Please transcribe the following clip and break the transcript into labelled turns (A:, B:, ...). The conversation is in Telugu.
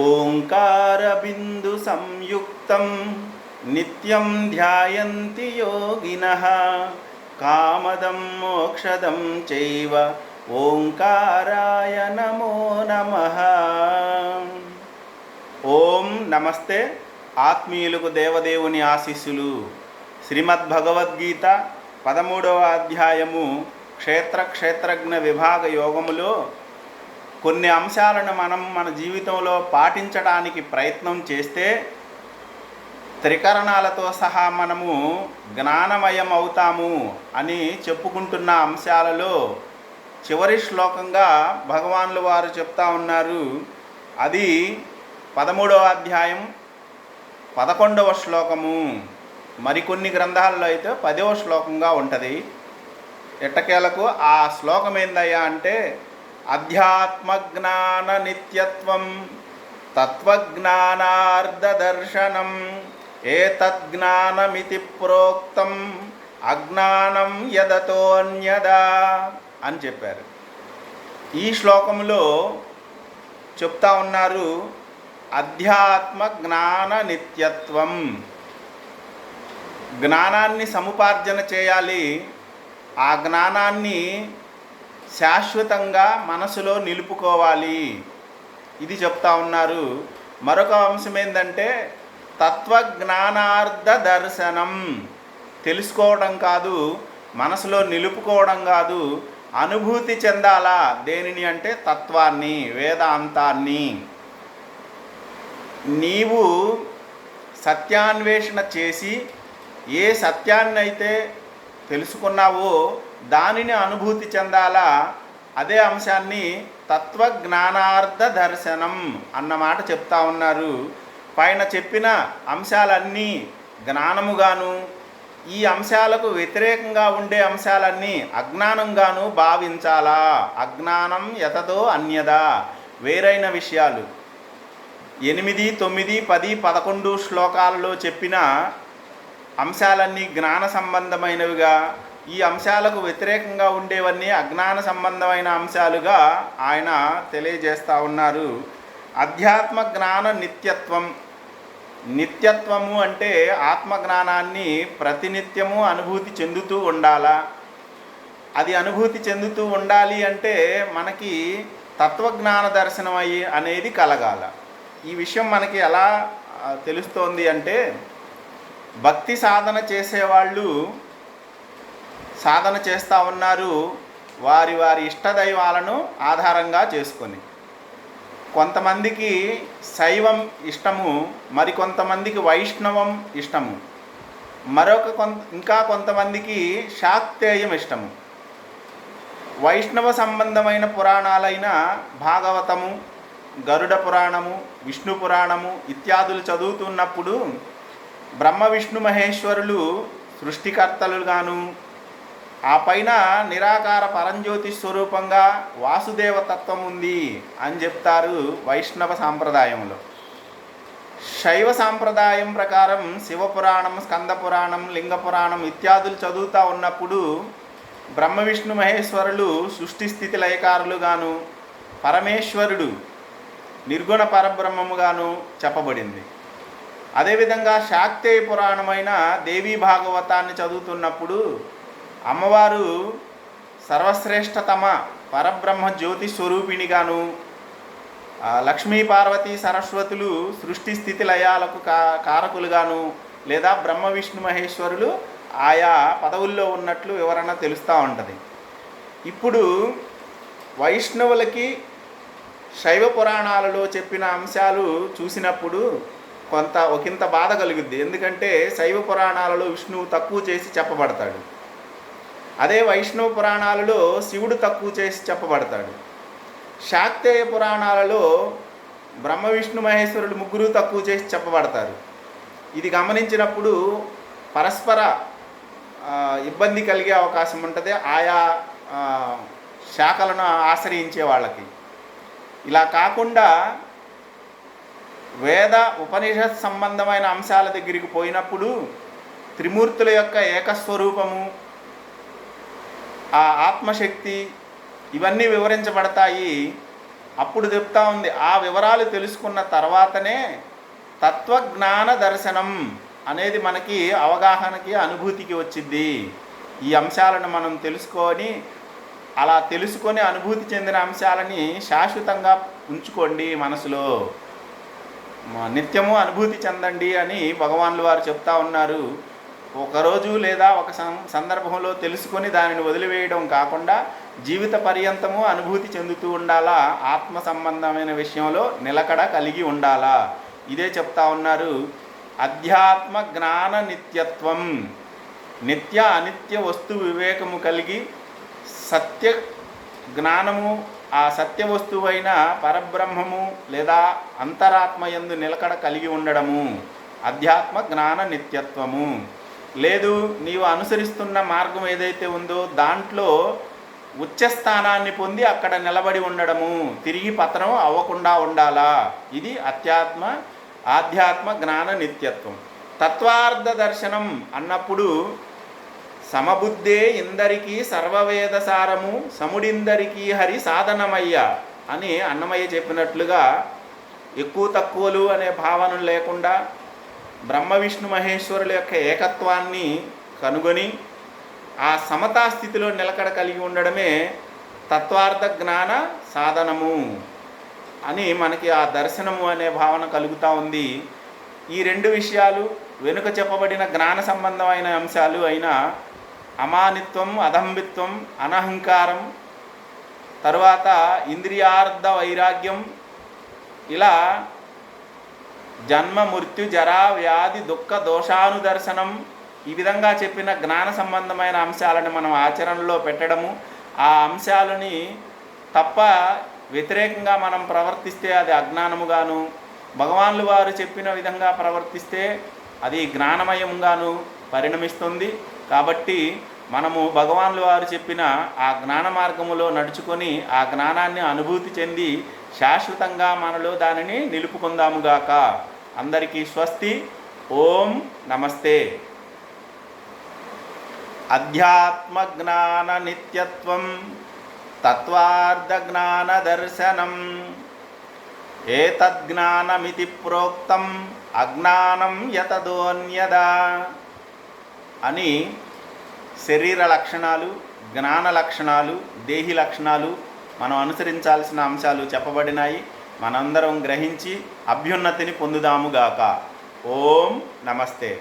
A: ఓంకారబిందు సంయుక్తం నిత్యం ధ్యాయంతి యోగినః కామదం మోక్షదం చైవ ఓంకారాయ నమో నమ. ఓం నమస్తే ఆత్మీయులకు దేవదేవుని ఆశీస్సులు. శ్రీమద్ భగవద్గీత పదమూడవ అధ్యాయము క్షేత్ర క్షేత్రజ్ఞ విభాగ యోగములో కొన్ని అంశాలను మనం మన జీవితంలో పాటించడానికి ప్రయత్నం చేస్తే త్రికరణాలతో సహా మనము జ్ఞానమయం అవుతాము అని చెప్పుకుంటున్న అంశాలలో చివరి శ్లోకంగా భగవాన్లు వారు చెప్తా ఉన్నారు. అది పదమూడవ అధ్యాయం పదకొండవ శ్లోకము. మరికొన్ని గ్రంథాల్లో అయితే పదవ శ్లోకంగా ఉంటుంది. ఎట్టకేలకు ఆ శ్లోకం ఏందయ్యా అంటే అధ్యాత్మజ్ఞాన నిత్యత్వం తత్వజ్ఞానార్ధదర్శనం ఏతజ్ఞానమితి ప్రోక్తం అజ్ఞానం యదతోన్యదా అని చెప్పారు. ఈ శ్లోకంలో చెప్తా ఉన్నారు అధ్యాత్మ జ్ఞాన నిత్యత్వం జ్ఞానాన్ని సముపార్జన చేయాలి ఆ జ్ఞానాన్ని శాశ్వతంగా మనసులో నిలుపుకోవాలి. ఇది చెప్తా ఉన్నారు. మరొక అంశం ఏంటంటే తత్వజ్ఞానార్థ దర్శనం. తెలుసుకోవడం కాదు మనసులో నిలుపుకోవడం కాదు అనుభూతి చెందాలా? దేనిని అంటే తత్వాన్ని వేదాంతాన్ని. నీవు సత్యాన్వేషణ చేసి ఏ సత్యాన్ని అయితే తెలుసుకున్నావో దానిని అనుభూతి చెందాలా? అదే అంశాన్ని తత్వజ్ఞానార్థ దర్శనం అన్నమాట చెప్తా ఉన్నారు. పైన చెప్పిన అంశాలన్నీ జ్ఞానముగాను ఈ అంశాలకు వ్యతిరేకంగా ఉండే అంశాలన్నీ అజ్ఞానంగాను భావించాలా? అజ్ఞానం ఎతదో అన్యదా? వేరైన విషయాలు. ఎనిమిది తొమ్మిది పది పదకొండు శ్లోకాలలో చెప్పిన అంశాలన్నీ జ్ఞాన సంబంధమైనవిగా ఈ అంశాలకు వ్యతిరేకంగా ఉండేవన్నీ అజ్ఞాన సంబంధమైన అంశాలుగా ఆయన తెలియజేస్తూ ఉన్నారు. అధ్యాత్మ జ్ఞాన నిత్యత్వం. నిత్యత్వము అంటే ఆత్మజ్ఞానాన్ని ప్రతినిత్యము అనుభూతి చెందుతూ ఉండాలా. అది అనుభూతి చెందుతూ ఉండాలి అంటే మనకి తత్వజ్ఞాన దర్శనం అయ్యి అనేది కలగాల. ఈ విషయం మనకి ఎలా తెలుస్తోంది అంటే భక్తి సాధన చేసేవాళ్ళు సాధన చేస్తూ ఉన్నారు వారి వారి ఇష్టదైవాలను ఆధారంగా చేసుకొని. కొంతమందికి శైవం ఇష్టము మరికొంతమందికి వైష్ణవం ఇష్టము. మరొక కొంత ఇంకా కొంతమందికి శాక్తేయం ఇష్టము. వైష్ణవ సంబంధమైన పురాణాలైన భాగవతము గరుడ పురాణము విష్ణు పురాణము ఇత్యాదులు చదువుతున్నప్పుడు బ్రహ్మ విష్ణు మహేశ్వరులు సృష్టికర్తలుగాను ఆ పైన నిరాకార పరంజ్యోతి స్వరూపంగా వాసుదేవ తత్వం ఉంది అని చెప్తారు వైష్ణవ సాంప్రదాయంలో. శైవ సాంప్రదాయం ప్రకారం శివపురాణం స్కంద పురాణం లింగ పురాణం ఇత్యాదులు చదువుతూ ఉన్నప్పుడు బ్రహ్మ విష్ణు మహేశ్వరులు సృష్టి స్థితి లయకారులుగాను పరమేశ్వరుడు నిర్గుణ పరబ్రహ్మముగాను చెప్పబడింది. అదేవిధంగా శాక్తేయ పురాణమైన దేవీ భాగవతాన్ని చదువుతున్నప్పుడు అమ్మవారు సర్వశ్రేష్టతమ పరబ్రహ్మ జ్యోతి స్వరూపిణిగాను లక్ష్మీ పార్వతీ సరస్వతులు సృష్టి స్థితి లయాలకు కా కారకులుగాను లేదా బ్రహ్మ విష్ణు మహేశ్వరులు ఆయా పదవుల్లో ఉన్నట్లు వివరణ తెలుస్తూ ఉంటుంది. ఇప్పుడు వైష్ణవులకి శైవ పురాణాలలో చెప్పిన అంశాలు చూసినప్పుడు కొంత ఒకంత బాధ కలుగుద్ది. ఎందుకంటే శైవ పురాణాలలో విష్ణువు తక్కువ చేసి చెప్పబడతాడు. అదే వైష్ణవ పురాణాలలో శివుడు తక్కువ చేసి చెప్పబడతాడు. శాక్తేయ పురాణాలలో బ్రహ్మ విష్ణు మహేశ్వరుడు ముగ్గురు తక్కువ చేసి చెప్పబడతారు. ఇది గమనించినప్పుడు పరస్పర ఇబ్బంది కలిగే అవకాశం ఉంటుంది. ఆయా శాఖలను ఆశ్రయించే వాళ్ళకి. ఇలా కాకుండా వేద ఉపనిషత్ సంబంధమైన అంశాల దగ్గరికి పోయినప్పుడు త్రిమూర్తుల యొక్క ఏకస్వరూపము ఆ ఆత్మశక్తి ఇవన్నీ వివరించబడతాయి. అప్పుడు చెప్తా ఉంది ఆ వివరాలు తెలుసుకున్న తర్వాతనే తత్వజ్ఞాన దర్శనం అనేది మనకి అవగాహనకి అనుభూతికి వచ్చింది ఈ అంశాలను మనం తెలుసుకొని అలా తెలుసుకొని అనుభూతి చెందిన అంశాలని శాశ్వతంగా ఉంచుకోండి మనసులో. నిత్యము అనుభూతి చెందండి అని భగవాన్లు వారు చెప్తా ఉన్నారు. ఒకరోజు లేదా ఒక సందర్భంలో తెలుసుకొని దానిని వదిలివేయడం కాకుండా జీవిత పర్యంతము అనుభూతి చెందుతూ ఉండాలా? ఆత్మ సంబంధమైన విషయంలో నిలకడ కలిగి ఉండాలా? ఇదే చెప్తా ఉన్నారు. అధ్యాత్మ జ్ఞాన నిత్యత్వం. నిత్య అనిత్య వస్తు వివేకము కలిగి సత్య జ్ఞానము ఆ సత్య వస్తువైన పరబ్రహ్మము లేదా అంతరాత్మయందు నిలకడ కలిగి ఉండడము. అధ్యాత్మ జ్ఞాన నిత్యత్వము. లేదు నీవు అనుసరిస్తున్న మార్గం ఏదైతే ఉందో దాంట్లో ఉచ్చస్థానాన్ని పొంది అక్కడ నిలబడి ఉండడము తిరిగి పతనం అవ్వకుండా ఉండాలా? ఇది అత్యాత్మ ఆధ్యాత్మ జ్ఞాన నిత్యత్వం. తత్వార్థ దర్శనం అన్నప్పుడు సమబుద్ధే ఇందరికీ సర్వవేదసారము సముడిందరికీ హరి సాధనమయ్య అని అన్నమయ్య చెప్పినట్లుగా ఎక్కువ తక్కువలు అనే భావన లేకుండా బ్రహ్మ విష్ణు మహేశ్వరుల యొక్క ఏకత్వాన్ని కనుగొని ఆ సమతా స్థితిలో నిలకడ కలిగి ఉండడమే తత్వార్థ జ్ఞాన సాధనము అని మనకి ఆ దర్శనము అనే భావన కలుగుతూ ఉంది. ఈ రెండు విషయాలు వెనుక చెప్పబడిన జ్ఞాన సంబంధమైన అంశాలు అయిన అమానిత్వం అదంబిత్వం అనహంకారం తరువాత ఇంద్రియార్థ వైరాగ్యం ఇలా జన్మ మృత్యు జరా వ్యాధి దుఃఖ దోషానుదర్శనం ఈ విధంగా చెప్పిన జ్ఞాన సంబంధమైన అంశాలను మనం ఆచరణలో పెట్టడము. ఆ అంశాలని తప్ప వ్యతిరేకంగా మనం ప్రవర్తిస్తే అది అజ్ఞానముగాను భగవాన్లు వారు చెప్పిన విధంగా ప్రవర్తిస్తే అది జ్ఞానమయంగాను పరిణమిస్తుంది. కాబట్టి మనము భగవాన్లు వారు చెప్పిన ఆ జ్ఞాన మార్గములో నడుచుకొని ఆ జ్ఞానాన్ని అనుభూతి చెంది శాశ్వతంగా మనలో దానిని నిలుపుకుందాముగాక అందరికీ స్వస్తి. ఓం నమస్తే. అధ్యాత్మ జ్ఞాన నిత్యత్వం తత్వార్థ జ్ఞాన దర్శనం ఏతజ్ఞానమితి ప్రోక్తం అజ్ఞానం యతదోన్యదా అని శరీర లక్షణాలు జ్ఞాన లక్షణాలు దేహి లక్షణాలు మనం అనుసరించాల్సిన అంశాలు చెప్పబడినాయి. మనందరం గ్రహించి అభ్యున్నతిని పొందుదాముగాక ఓం నమస్తే.